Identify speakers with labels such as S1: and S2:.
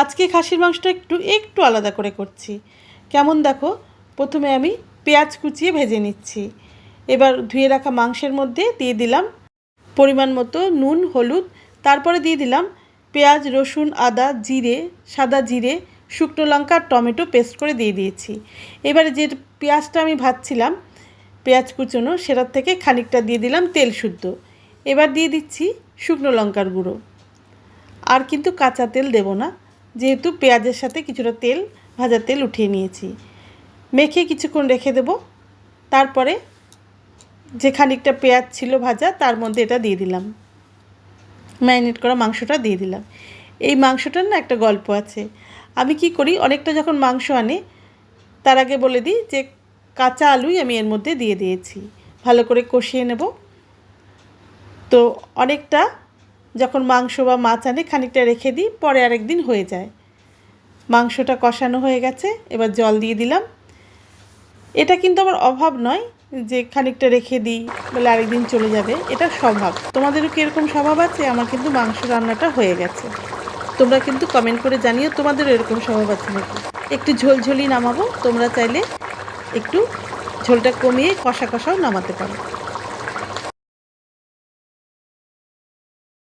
S1: আজকে খাসির মাংসটা একটু একটু আলাদা করে করছি। কেমন দেখো? প্রথমে আমি পেঁয়াজ কুচিয়ে ভেজে নিচ্ছি। এবার ধুয়ে রাখা মাংসের মধ্যে দিয়ে দিলাম পরিমাণ মতো নুন, হলুদ। তারপরে দিয়ে দিলাম পেঁয়াজ, রসুন, আদা, জিরে, সাদা জিরে, শুকনো লঙ্কা টমেটো পেস্ট করে দিয়ে দিয়েছি। এবারে যে পেঁয়াজটা আমি ভাজছিলাম, পেঁয়াজ কুচোনো, সেটার থেকে খানিকটা দিয়ে দিলাম তেল শুদ্ধ। এবার দিয়ে দিচ্ছি শুকনো লঙ্কার গুঁড়ো। আর কিন্তু কাঁচা তেল দেব না। যেহেতু পেঁয়াজের সাথে কিছুটা তেল, ভাজা তেল উঠিয়ে নিয়েছি। মেখে কিছুক্ষণ রেখে দেব। তারপরে যে খানিকটা পেঁয়াজ ছিল ভাজা, তার মধ্যে এটা দিয়ে দিলাম। ম্যারিনেট করা মাংসটা দিয়ে দিলাম। এই মাংসটার না একটা গল্প আছে। আমি কি করি, অনেকটা যখন মাংস আনে, তার আগে বলে দিই যে কাঁচা আলুই আমি এর মধ্যে দিয়ে দিয়েছি। ভালো করে কষিয়ে নেব। তো অনেকটা যখন মাংস বা মাছ আনে, খানিকটা রেখে দিই, পরে আরেক দিন হয়ে যায়। মাংসটা কষানো হয়ে গেছে, এবার জল দিয়ে দিলাম। এটা কিন্তু আমার অভাব নয় যে খানিকটা রেখে দিই, বলে আরেকদিন চলে যাবে, এটা স্বভাব তোমাদেরও কি এরকম স্বভাব আছে? আমার কিন্তু মাংস রান্নাটা হয়ে গেছে। তোমরা কিন্তু কমেন্ট করে জানিও তোমাদেরও এরকম স্বভাব আছে নাকি? একটু ঝোলঝোলি নামাবো, তোমরা চাইলে একটু ঝোলটা কমিয়ে কষা কষাও নামাতে পারো।